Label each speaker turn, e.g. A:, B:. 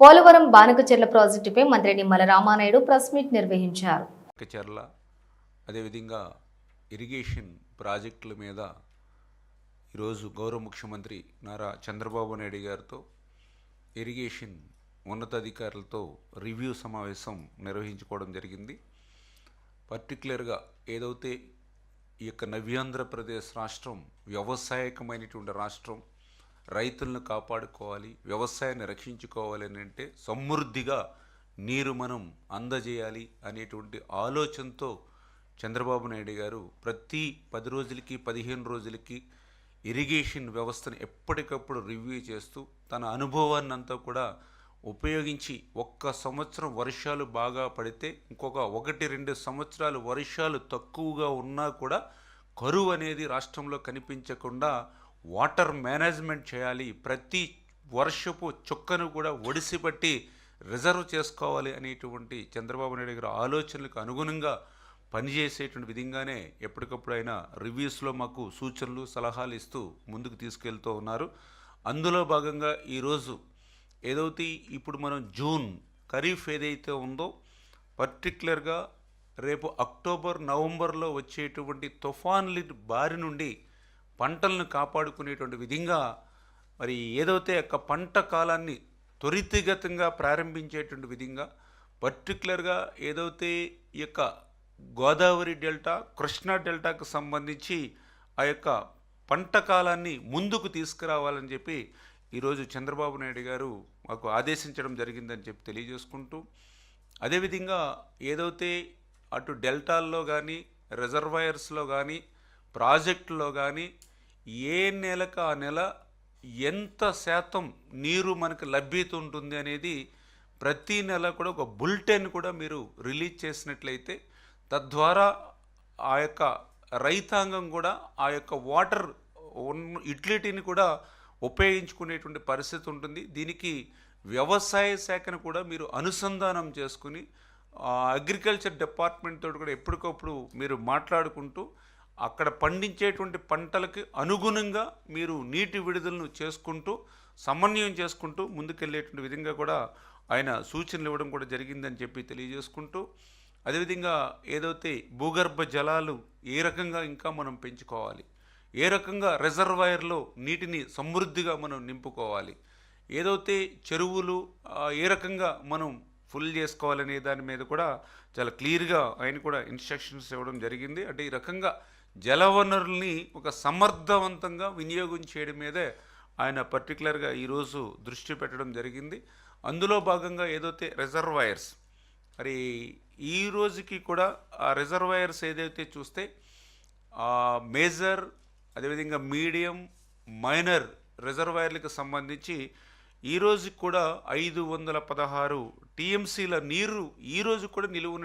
A: పోలవరం బానకచెర్ల ప్రాజెక్టుపై మంత్రి Nimmala Ramanaidu press meet నిర్వహించారు.
B: చెర్ల అదేవిధంగా ఇరిగేషన్ ప్రాజెక్టుల మీద ఈరోజు గౌరవ ముఖ్యమంత్రి నారా చంద్రబాబు నాయుడు గారితో ఇరిగేషన్ ఉన్నతాధికారులతో రివ్యూ సమావేశం నిర్వహించుకోవడం జరిగింది. పర్టికులర్గా ఏదైతే ఈ యొక్క నవ్యాంధ్రప్రదేశ్ రాష్ట్రం వ్యవసాయకమైనటువంటి రాష్ట్రం రైతులను కాపాడుకోవాలి వ్యవసాయాన్ని రక్షించుకోవాలి అని అంటే సమృద్ధిగా నీరు మనం అందజేయాలి అనేటువంటి ఆలోచనతో చంద్రబాబు నాయుడు గారు ప్రతి పది రోజులకి పదిహేను రోజులకి ఇరిగేషన్ వ్యవస్థను ఎప్పటికప్పుడు రివ్యూ చేస్తూ తన అనుభవాన్ని అంతా కూడా ఉపయోగించి ఒక్క సంవత్సరం వర్షాలు బాగా పడితే ఇంకొక ఒకటి రెండు సంవత్సరాలు వర్షాలు తక్కువగా ఉన్నా కూడా కరువు అనేది రాష్ట్రంలో కనిపించకుండా వాటర్ మేనేజ్మెంట్ చేయాలి. ప్రతి వర్షపు చుక్కను కూడా ఒడిసిపట్టి రిజర్వ్ చేసుకోవాలి అనేటువంటి చంద్రబాబు నాయుడు గారి ఆలోచనలకు అనుగుణంగా పనిచేసేటువంటి విధంగానే ఎప్పటికప్పుడు ఆయన రివ్యూస్లో మాకు సూచనలు సలహాలు ఇస్తూ ముందుకు తీసుకెళ్తూ ఉన్నారు. అందులో భాగంగా ఈరోజు ఏదైతే ఇప్పుడు మనం జూన్ ఖరీఫ్ ఏదైతే ఉందో పర్టికులర్గా రేపు అక్టోబర్ నవంబర్లో వచ్చేటువంటి తుఫాన్ల బారి నుండి పంటలను కాపాడుకునేటువంటి విధంగా మరి ఏదైతే యొక్క పంట కాలాన్ని త్వరితగతంగా ప్రారంభించేటువంటి విధంగా పర్టికులర్గా ఏదైతే ఈ యొక్క గోదావరి డెల్టా కృష్ణా డెల్టాకు సంబంధించి ఆ యొక్క పంట కాలాన్ని ముందుకు తీసుకురావాలని చెప్పి ఈరోజు చంద్రబాబు నాయుడు గారు మాకు ఆదేశించడం జరిగిందని చెప్పి తెలియజేసుకుంటూ అదేవిధంగా ఏదైతే అటు డెల్టాల్లో కానీ రిజర్వాయర్స్లో కానీ ప్రాజెక్టులో కానీ ఏ నెలకు ఆ నెల ఎంత శాతం నీరు మనకు లభ్యత ఉంటుంది అనేది ప్రతి నెల కూడా ఒక బులెటిన్ కూడా మీరు రిలీజ్ చేసినట్లయితే తద్వారా ఆ యొక్క రైతాంగం కూడా ఆ యొక్క వాటర్ ఉన్న కూడా ఉపయోగించుకునేటువంటి పరిస్థితి ఉంటుంది. దీనికి వ్యవసాయ శాఖను కూడా మీరు అనుసంధానం చేసుకుని అగ్రికల్చర్ డిపార్ట్మెంట్ తోటి కూడా ఎప్పటికప్పుడు మీరు మాట్లాడుకుంటూ అక్కడ పండించేటువంటి పంటలకి అనుగుణంగా మీరు నీటి విడుదలను చేసుకుంటూ సమన్వయం చేసుకుంటూ ముందుకెళ్ళేటువంటి విధంగా కూడా ఆయన సూచనలు ఇవ్వడం కూడా జరిగిందని చెప్పి తెలియజేసుకుంటూ అదేవిధంగా ఏదైతే భూగర్భ జలాలు ఏ రకంగా ఇంకా మనం పెంచుకోవాలి ఏ రకంగా రిజర్వాయర్లో నీటిని సమృద్ధిగా మనం నింపుకోవాలి ఏదైతే చెరువులు ఏ రకంగా మనం ఫుల్ చేసుకోవాలనే దాని మీద కూడా చాలా క్లియర్గా ఆయన కూడా ఇన్స్ట్రక్షన్స్ ఇవ్వడం జరిగింది. అంటే ఈ రకంగా జలవనరుల్ని ఒక సమర్థవంతంగా వినియోగం చేయడం మీదే ఆయన పర్టికులర్గా ఈరోజు దృష్టి పెట్టడం జరిగింది. అందులో భాగంగా ఏదైతే రిజర్వాయర్స్ మరి ఈ రోజుకి కూడా ఆ రిజర్వాయర్స్ ఏదైతే చూస్తే మేజర్ అదేవిధంగా మీడియం మైనర్ రిజర్వాయర్లకు సంబంధించి ఈ రోజుకి కూడా ఐదు వందల పదహారు టీఎంసీల నీరు ఈ రోజు కూడా నిలువ